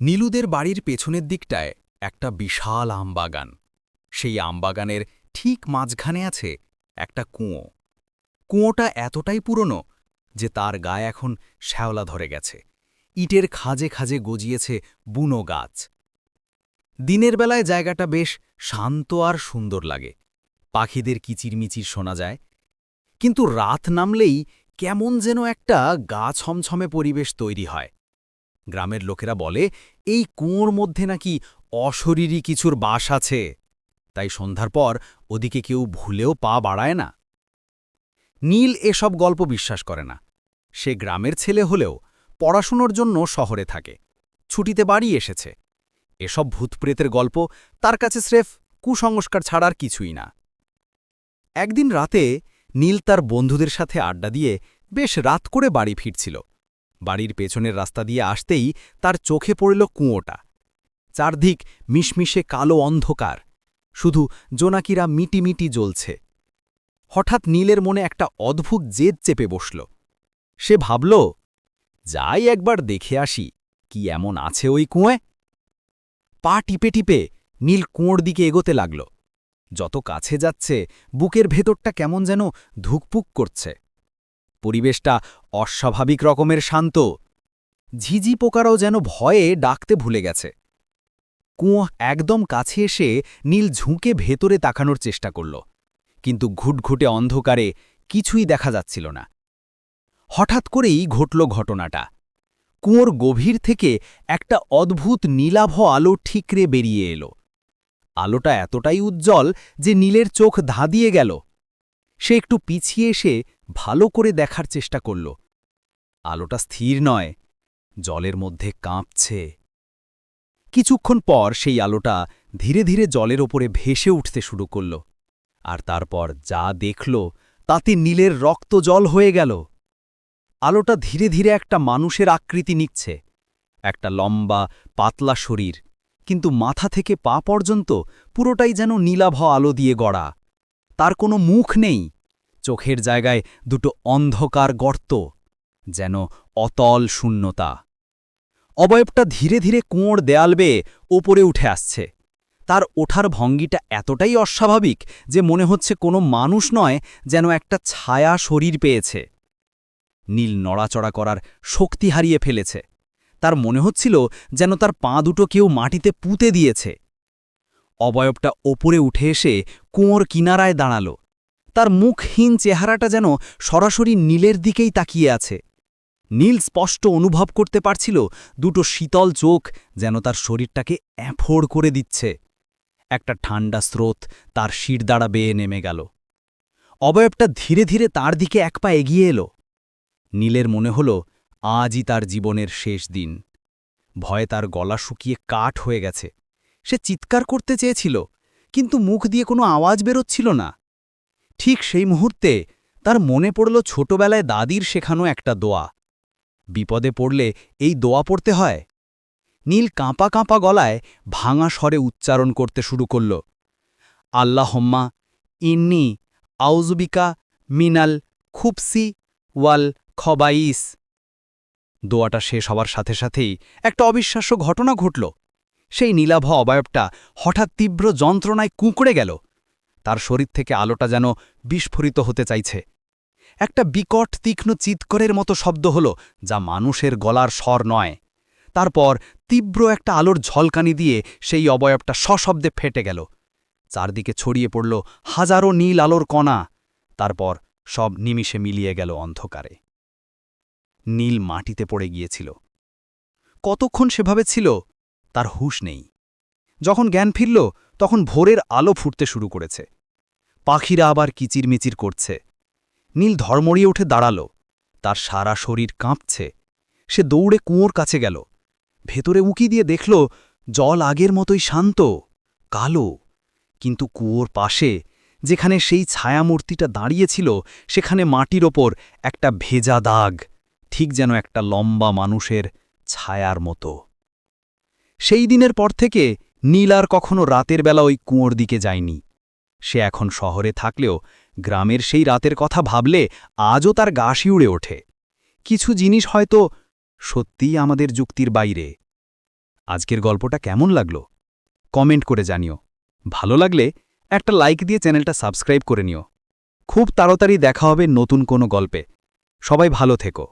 নীলুদের বাড়ির পেছনের দিকটায় একটা বিশাল আমবাগান। সেই আমবাগানের ঠিক মাঝখানে আছে একটা কুঁয়ো। কুঁয়োটা এতটাই পুরনো যে তার গায়ে এখন শ্যাওলা ধরে গেছে। ইটের খাজে খাজে গজিয়েছে বুনো গাছ। দিনের বেলায় জায়গাটা বেশ শান্ত আর সুন্দর লাগে। পাখিদের কিচিরমিচির শোনা যায়। কিন্তু রাত নামলেই কেমন যেন একটা গা ছমছমে পরিবেশ তৈরি হয়। গ্রামের লোকেরা বলে, এই কুঁয়োর মধ্যে নাকি অশরীরী কিছুর বাস আছে। তাই সন্ধ্যার পর ওদিকে কেউ ভুলেও পা বাড়ায় না। নীল এসব গল্প বিশ্বাস করে না। সে গ্রামের ছেলে হলেও পড়াশুনোর জন্য শহরে থাকে। ছুটিতে বাড়ি এসেছে। এসব ভূতপ্রেতের গল্প তার কাছে স্রেফ কুসংস্কার ছাড়ার কিছুই না। একদিন রাতে নীল তার বন্ধুদের সাথে আড্ডা দিয়ে বেশ রাত করে বাড়ি ফিরছিল। বাড়ির পেছনের রাস্তা দিয়ে আসতেই তার চোখে পড়ল কুঁয়োটা। চারদিক মিশমিশে কালো অন্ধকার, শুধু জোনাকিরা মিটিমিটি জ্বলছে। হঠাৎ নীলের মনে একটা অদ্ভুত জেদ চেপে বসল। সে ভাবল, যাই একবার দেখে আসি, কি এমন আছে ওই কুঁয়ে? পা টিপে টিপে নীল কুঁয়োর দিকে এগোতে লাগল। যত কাছে যাচ্ছে, বুকের ভেতরটা কেমন যেন ধুকপুক করছে। পরিবেশটা অস্বাভাবিক রকমের শান্ত। ঝিঝি পোকারাও যেন ভয়ে ডাকতে ভুলে গেছে। কুঁয়ো একদম কাছে এসে নীল ঝুঁকে ভেতরে তাকানোর চেষ্টা করল। কিন্তু ঘুটঘুটে অন্ধকারে কিছুই দেখা যাচ্ছিল না। হঠাৎ করেই ঘটল ঘটনাটা। কুঁয়োর গভীর থেকে একটা অদ্ভুত নীলাভ আলো ঠিকরে বেরিয়ে এলো। আলোটা এতটাই উজ্জ্বল যে নীলের চোখ ধাঁধিয়ে গেল। সে একটু পিছিয়ে এসে ভালো করে দেখার চেষ্টা করল। আলোটা স্থির নয়, জলের মধ্যে কাঁপছে। কিছুক্ষণ পর সেই আলোটা ধীরে ধীরে জলের ওপরে ভেসে উঠতে শুরু করল, আর তারপর যা দেখল তাতে নীলের রক্ত জল হয়ে গেল। আলোটা ধীরে ধীরে একটা মানুষের আকৃতি নিচ্ছে, একটা লম্বা, পাতলা শরীর, কিন্তু মাথা থেকে পা পর্যন্ত পুরোটাই যেন নীলাভ আলো দিয়ে গড়া। তার কোনো মুখ নেই, চোখের জায়গায় দুটো অন্ধকার গর্ত। যেন অতল শূন্যতা। অবয়বটা ধীরে ধীরে কুঁয়োর দেয়াল বেয়ে ওপরে উঠে আসছে। তার ওঠার ভঙ্গিটা এতটাই অস্বাভাবিক যে মনে হচ্ছে কোনো মানুষ নয় যেন একটা ছায়া শরীর পেয়েছে। নীল নড়াচড়া করার শক্তি হারিয়ে ফেলেছে। তার মনে হচ্ছিল যেন তার পা দুটো কেউ মাটিতে পুঁতে দিয়েছে। অবয়বটা ওপরে উঠে এসে কুঁয়োর কিনারায় দাঁড়াল। তার মুখহীন চেহারাটা যেন সরাসরি নীলের দিকেই তাকিয়ে আছে। নীল স্পষ্ট অনুভব করতে পারছিল দুটো শীতল চোখ যেন তার শরীরটাকে অ্যাফোর্ড করে দিচ্ছে। একটা ঠান্ডা স্রোত তার শিরদাঁড়া বেয়ে নেমে গেল। অবয়বটা ধীরে ধীরে তার দিকে এক পা এগিয়ে এলো। নীলের মনে হল, আজই তার জীবনের শেষ দিন। ভয়ে তার গলা শুকিয়ে কাঠ হয়ে গেছে। সে চিৎকার করতে চেয়েছিল, কিন্তু মুখ দিয়ে কোনো আওয়াজ বেরোচ্ছিল না। ঠিক সেই মুহূর্তে তার মনে পড়ল ছোটবেলায় দাদির শেখানো একটা দোয়া। বিপদে পড়লে এই দোয়া পড়তে হয়। নীল কাঁপা কাঁপা গলায় ভাঙা স্বরে উচ্চারণ করতে শুরু করল। আল্লাহ আল্লাহম্মা ইন্নি আউজুবিকা মিনাল খুবসি ওয়াল খবাইস। দোয়াটা শেষ হবার সাথে সাথেই একটা অবিশ্বাস্য ঘটনা ঘটল। সেই নীলাভ অবয়বটা হঠাৎ তীব্র যন্ত্রণায় কুঁকড়ে গেল। তার শরীর থেকে আলোটা যেন বিস্ফোরিত হতে চাইছে। একটা বিকট তীক্ষ্ণ চিৎকরের মতো শব্দ হল, যা মানুষের গলার স্বর নয়। তারপর তীব্র একটা আলোর ঝলকানি দিয়ে সেই অবয়বটা সশব্দে ফেটে গেল। চারদিকে ছড়িয়ে পড়ল হাজারো নীল আলোর কণা। তারপর সব নিমিষে মিলিয়ে গেল অন্ধকারে। নীল মাটিতে পড়ে গিয়েছিল। কতক্ষণ সেভাবে ছিল, তার হুশ নেই। যখন জ্ঞান ফিরল, তখন ভোরের আলো ফুটতে শুরু করেছে। পাখিরা আবার কিচিরমিচির করছে। নীল ধর্মড়িয়ে উঠে দাঁড়াল। তার সারা শরীর কাঁপছে। সে দৌড়ে কুঁয়োর কাছে গেল। ভেতরে উঁকি দিয়ে দেখল, জল আগের মতোই শান্ত, কালো। কিন্তু কুয়োর পাশে, যেখানে সেই ছায়ামূর্তিটা দাঁড়িয়েছিল, সেখানে মাটির ওপর একটা ভেজা দাগ, ঠিক যেন একটা লম্বা মানুষের ছায়ার মতো। সেই দিনের পর থেকে নীল আর কখনো রাতের বেলা ওই কুঁয়োর দিকে যায়নি। সে এখন শহরে থাকলেও গ্রামের সেই রাতের কথা ভাবলে আজও তার গা শিউড়ে ওঠে। কিছু জিনিস হয়তো সত্যিই আমাদের যুক্তির বাইরে। আজকের গল্পটা কেমন লাগল? কমেন্ট করে জানিও। ভালো লাগলে একটা লাইক দিয়ে চ্যানেলটা সাবস্ক্রাইব করে নিও। খুব তাড়াতাড়ি দেখা হবে নতুন কোনো গল্পে। সবাই ভালো থেকো।